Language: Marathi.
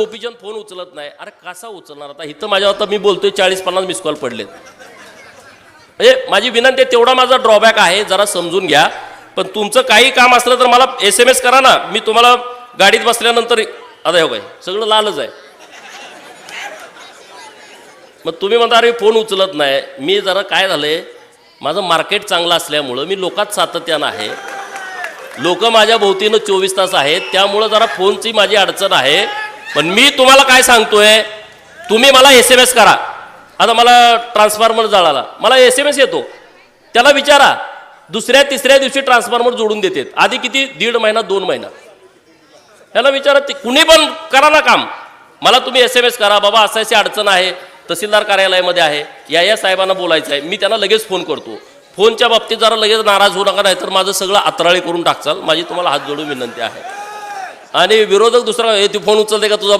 गोपीचंद फोन उचलत नाही. अरे कसा उचलणार? आता इथं माझ्या आता मी बोलतोय चाळीस पन्नास मिस कॉल पडलेत. म्हणजे माझी विनंती आहे तेवढा माझा ड्रॉबॅक आहे जरा समजून घ्या. पण तुमचं काही काम असलं तर मला एस एम एस करा ना. मी तुम्हाला गाडीत बसल्यानंतर आता हे काय सगळं लालच आहे. मग तुम्ही म्हणता अरे फोन उचलत नाही. मी जरा काय झालंय माझं मार्केट चांगलं असल्यामुळं मी लोकात सातत्यानं आहे. लोक माझ्या भोवतीनं चोवीस तास आहेत. त्यामुळं जरा फोनची माझी अडचण आहे. पण मी तुम्हाला काय सांगतोय तुम्ही मला एस एम एस करा. आता मला ट्रान्सफॉर्मर जळाला. मला एस एम एस येतो. त्याला विचारा. दुसऱ्या तिसऱ्या दिवशी ट्रान्सफॉर्मर जोडून देते आधी किती? दीड महिना दोन महिना. त्याला विचारा ते कुणी पण करा ना काम. मला तुम्ही एस एम एस करा. बाबा असं अशी अडचण आहे. तहसीलदार कार्यालयामध्ये आहे. या या साहेबांना बोलायचं आहे. मी त्यांना लगेच फोन करतो. फोनच्या बाबतीत जरा लगेच नाराज होऊ नका नाही तर माझं सगळं अतराळी करून टाकचाल. माझी तुम्हाला हात जोडून विनंती आहे. आणि विरोधक दुसरा हे तू फोन उचलते का तुझा